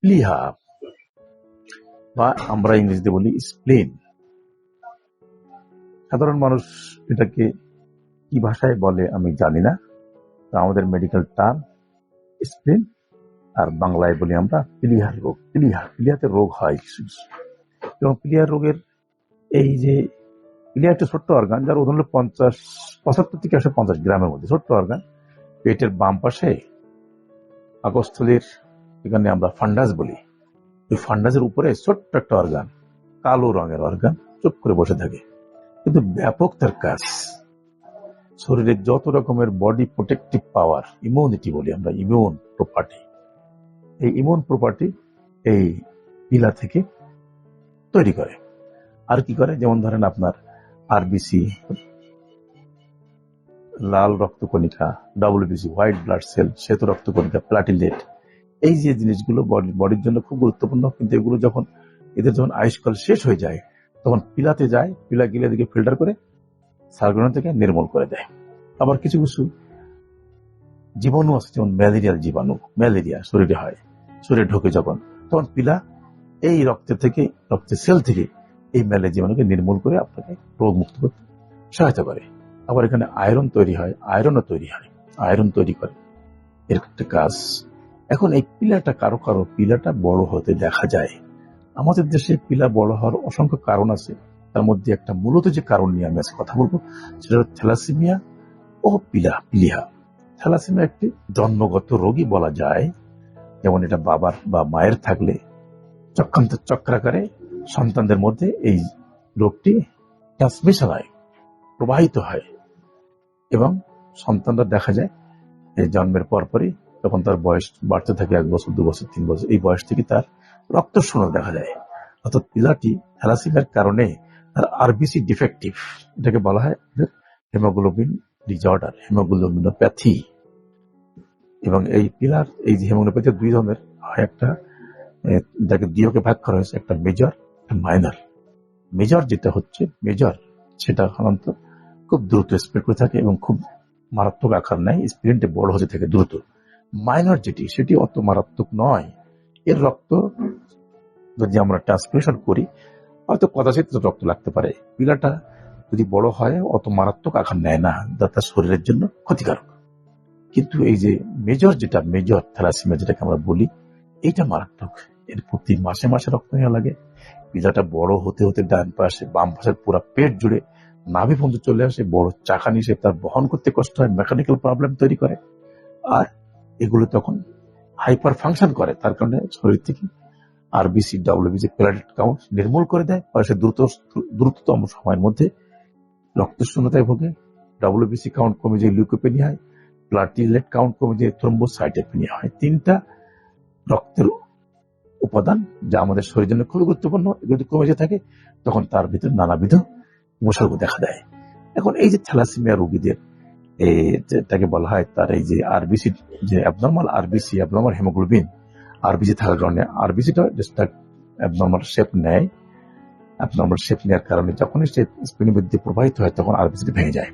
প্লিহা বা আমরা ইংরেজিতে বলি স্প্লেন সাধারণ মানুষ এটাকে কি ভাষায় বলে আমি জানি না। তো আমাদের মেডিকেল টার্ম স্প্লেন আর বাংলায় বলি আমরা প্লিহার রোগ। প্লিহা প্লিহাতে রোগ হয় কিছু। এবং প্লিহার রোগের এই যে প্লিহা একটা ছোট্ট অর্গান যার ওজন হলো পঞ্চাশ, পঁচাত্তর থেকে একশো পঞ্চাশ গ্রামের মধ্যে। ছোট্ট অর্গান পেটের বাম পাশে পাকস্থলীর এখানে আমরা ফান্ডাস বলি। ওই ফান্ডাসের উপরে ছোট্ট একটা অর্গান কালো রঙের অর্গান চুপ করে বসে থাকে। কিন্তু ব্যাপক তার কাজ। শরীরে যত রকমের বডি প্রোটেক্টিভ পাওয়ার ইমিউনিটি বলি আমরা ইমিউন প্রপার্টি এই ইমিউন প্রপার্টি এই পিলা থেকে তৈরি করে। আর কি করে? যেমন ধরেন আপনার আরবিসি লাল রক্ত রক্তকণিকা ডাব্লিউবিসি হোয়াইট ব্লাড সেল শ্বেত রক্ত রক্তকণিকা প্লাটিলেট এই যে জিনিসগুলো বডি বডির জন্য খুব গুরুত্বপূর্ণ, কিন্তু এগুলো যখন এদের যখন আয়ুষ্কাল শেষ হয়ে যায়, তখন পিলাতে যায়, পিলা গিলে দিকে ফিল্টার করে সার্গুন থেকে নির্মূল করে দেয়। আবার কিছু কিছু জীবাণু আছে, যেমন ম্যালেরিয়াল জীবাণু ম্যালেরিয়া শরীরে হয়, শরীরে ঢোকে যখন, তখন পিলা এই রক্তের থেকে, রক্তের সেল থেকে এই ম্যালেরিয়া জীবাণুকে নির্মূল করে আপনাকে রোগ মুক্ত করতে সহায়তা করে। আবার এখানে আয়রন তৈরি হয় আয়রনও তৈরি হয় আয়রন তৈরি করে। এর একটা কাজ, এখন এই পিলাটা কারও কারও, পিলাটা বড় হতে দেখা যায়। আমাদের দেশে পিলা বড় হওয়ার অসংখ্য কারণ আছে। তার মধ্যে একটা মূলত যে কারণ নিয়ে আমি আজকে কথা বলব, সেটা থ্যালাসিমিয়া ও পিলা, পিলিহা। থ্যালাসিমিয়া একটি জন্মগত রোগী বলা যায়। যেমন এটা বাবার বা মায়ের থাকলে চক্রান্ত চক্রাকারে সন্তানদের মধ্যে এই রোগটি ট্রান্সমিশন হয়, প্রবাহিত হয়। এবং সন্তানরা দেখা যায় এই জন্মের পরপরই তখন তার বয়স বাড়তে থাকে এক বছর, দু বছর, তিন বছর, এই বয়স থেকে তার রক্ত শূন্য দেখা যায়। অর্থাৎ পিলাটি থ্যালাসিমিয়ার কারণে তার আরবিসি ডিফেক্টিভ, এটাকে বলা হয় হেমোগ্লোবিন ডিজর্ডার হেমোগ্লোবিনোপ্যাথি। এবং এই পিলার, এই যে হেমোগ্লোপ্যাথি দুই ধরনের হয় একটা যাকে দিওকে ভাগ করা হয়েছে, একটা মেজর, একটা মাইনর। মেজর যেটা হচ্ছে, মেজর, সেটা সাধারণত খুব দ্রুত স্প্রেড করে থাকে এবং খুব মারাত্মক আকার নেয়। স্প্রিন্টে বড় হতে থাকে দ্রুত। মাইনর যেটি, সেটি অত মারাত্মক নয়। এর রক্ত যদি আমরা ট্রান্সমিশন করি, হয়তো কদাচিৎ রক্ত লাগতে পারে। পিলাটা যদি বড় হয়, অত মারাত্মক আকার নেয় না। যা তার শরীরের জন্য ক্ষতিকারক। কিন্তু এই যে মেজর যেটা মেজর থ্যালাসিমিয়া যেটাকে আমরা বলি, এইটা মারাত্মক। এর প্রতি মাসে মাসে রক্ত নেওয়া লাগে। পিলাটা বড় হতে হতে ডান পাশে, বাম পাশের পুরো পেট জুড়ে নাভি পর্যন্ত চলে আসে, বড় চাকা সে তার বহন করতে কষ্ট হয় মেকানিক্যাল প্রবলেম তৈরি করে। আর এগুলো তখন হাইপার ফাংশন করে, তার কারণে শরীর থেকে আরবিসি ডাব্লিউবিসি প্লেটেট কাউন্ট নির্মূল করে দেয়। সে দ্রুত, দ্রুততম সময়ের মধ্যে রক্ত শূন্যতায় ভোগে ডাব্লিউবিসি কাউন্ট কমে যায় লিউকোপেনিয়া হয় প্লাটিলেট কাউন্ট কমে যায় থ্রম্বোসাইটোপেনিয়া হয়। তিনটা রক্তের উপাদান যা আমাদের শরীরের জন্য খুবই গুরুত্বপূর্ণ, এগুলো কমে যেতে থাকে, তখন তার ভিতরে নানাবিধ উপসর্গ দেখা দেয়। এখন এই যে থ্যালাসিমিয়া রোগীদের যেটাকে বলা হয় তার এই যে আরবিসি যে abnormal RBC abnormal haemoglobin RBC থাকার কারণে আরবিসিটা অ্যাবনর্মাল শেপ নেয়। অ্যাবনর্মাল শেপ নেওয়ার কারণে যখনই সে স্পিনের মধ্যে প্রবাহিত হয়, তখন আরবিসিটা ভেঙে যায়।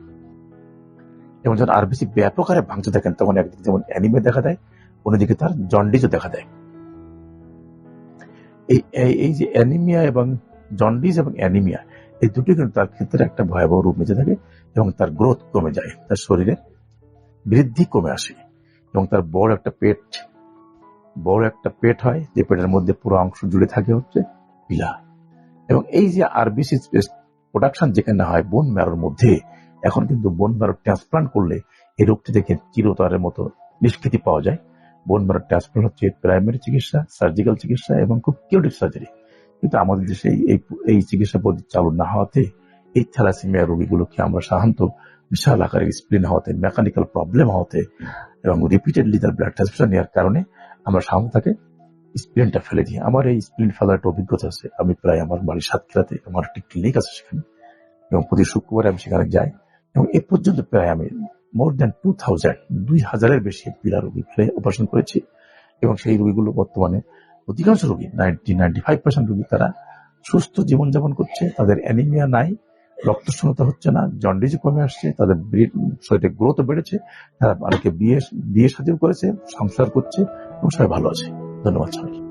এবং যখন আরবিসি ব্যাপক হারে ভাঙতে থাকেন, তখন একদিকে যেমন অ্যানিমে দেখা দেয়, অন্যদিকে তার জন্ডিসও দেখা দেয়। এই- এই যে অ্যানিমিয়া এবং জন্ডিস এবং অ্যানিমিয়া এই দুটি কিন্তু তার ক্ষেত্রে একটা ভয়াবহ রূপ নিতে থাকে এবং তার গ্রোথ কমে যায়। তার শরীরে বৃদ্ধি কমে আসে এবং তার বড় একটা পেট, বড় একটা পেট হয়, যে পেটের মধ্যে পুরো অংশ জুড়ে থাকে হচ্ছে পিলা। এবং এই যে আরবিসি প্রোডাকশন যেখানে হয় বোন ম্যারোর মধ্যে, এখন কিন্তু বোন ম্যারো ট্রান্সপ্লান্ট করলে এই রোগটি থেকে চিরতরের মতো নিষ্কৃতি পাওয়া যায়। বোন ম্যারো ট্রান্সপ্লান্ট হচ্ছে প্রাইমারি চিকিৎসা সার্জিক্যাল চিকিৎসা এবং খুব কিউটিভ সার্জারি কিন্তু আমাদের দেশে এই- এই চিকিৎসা পদ্ধতি চালু না হওয়াতে এই থ্যালাসিমিয়া রোগীগুলোকে আমরা সাধারণত বিশাল আকারের স্প্লিন হওয়াতে, মেকানিক্যাল প্রবলেম হওয়াতে এবং রিপিটেডলি তার ব্লাড ট্রান্সফিউশন নেওয়ার কারণে আমরা সাধারণত তাকে স্প্লিনটা ফেলে দিই। আমার এই স্প্লিন ফেলার একটা অভিজ্ঞতা আছে। আমি প্রায় আমার বাড়ির সাতক্ষীরাতে আমার একটি ক্লিনিক আছে সেখানে। এবং প্রতি শুক্রবারে আমি সেখানে যাই। এবং এ পর্যন্ত প্রায় আমি মোর দ্যান টু থাউজেন্ড দুই হাজারের বেশি পিলা রোগী ফেলে অপারেশন করেছি। এবং সেই রোগীগুলো বর্তমানে অধিকাংশ রোগী নাইনটি নাইনটি ফাইভ পার্সেন্ট রোগী তারা সুস্থ জীবনযাপন করছে, তাদের অ্যানিমিয়া নাই, রক্তশূন্যতা হচ্ছে না জন্ডিজ কমে আসছে, তাদের শরীরে গ্রোথ বেড়েছে, তারা অনেকে বিয়ে বিয়ে সাথেও করেছে, সংসার করছে, এবং সবাই ভালো আছে। ধন্যবাদ সবাই